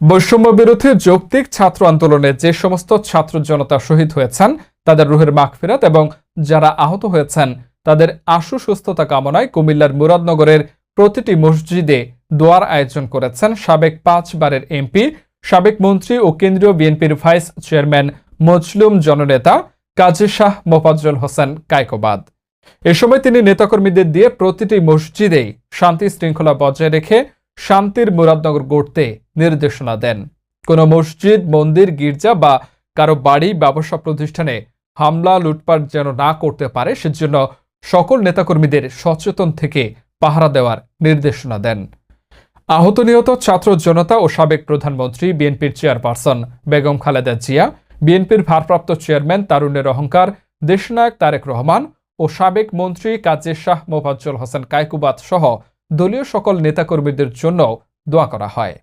বৈষম্য বিরোধী যৌক্তিক ছাত্র আন্দোলনে যে সমস্ত ছাত্র জনতা শহীদ হয়েছেন, তাদের রুহের মাগফিরাত এবং যারা আহত হয়েছেন, তাদের আশু সুস্থতা কামনায় কুমিল্লার মুরাদনগরের প্রতিটি মসজিদে দোয়ার আয়োজন করেছেন সাবেক পাঁচবারের এমপি, সাবেক মন্ত্রী ও কেন্দ্রীয় বিএনপির ভাইস চেয়ারম্যান মজলুম জননেতা কাজী শাহ মোফাজ্জল হোসেন কায়কোবাদ। এ সময় তিনি নেতাকর্মীদের দিয়ে প্রতিটি মসজিদেই শান্তি শৃঙ্খলা বজায় রেখে শান্তির মুরাদনগর গড়তে নির্দেশনা দেন। কোনো মসজিদ, মন্দির, গির্জা বা কারও বাড়ি, ব্যবসা প্রতিষ্ঠানে হামলা, লুটপাট যেন না করতে পারে, সেজন্য সকল নেতাকর্মীদের সচেতন থেকে পাহারা দেওয়ার নির্দেশনা দেন। আহত নিহত ছাত্র জনতা ও সাবেক প্রধানমন্ত্রী, বিএনপির চেয়ারপারসন বেগম খালেদা জিয়া, বিএনপির ভারপ্রাপ্ত চেয়ারম্যান তারুণের অহংকার, দেশনায়ক তারেক রহমান ও সাবেক মন্ত্রী কাজী শাহ মোফাজ্জল হোসেন কায়কুবাত সহ দলীয় সকল নেতাকর্মীদের জন্য দোয়া করা হয়।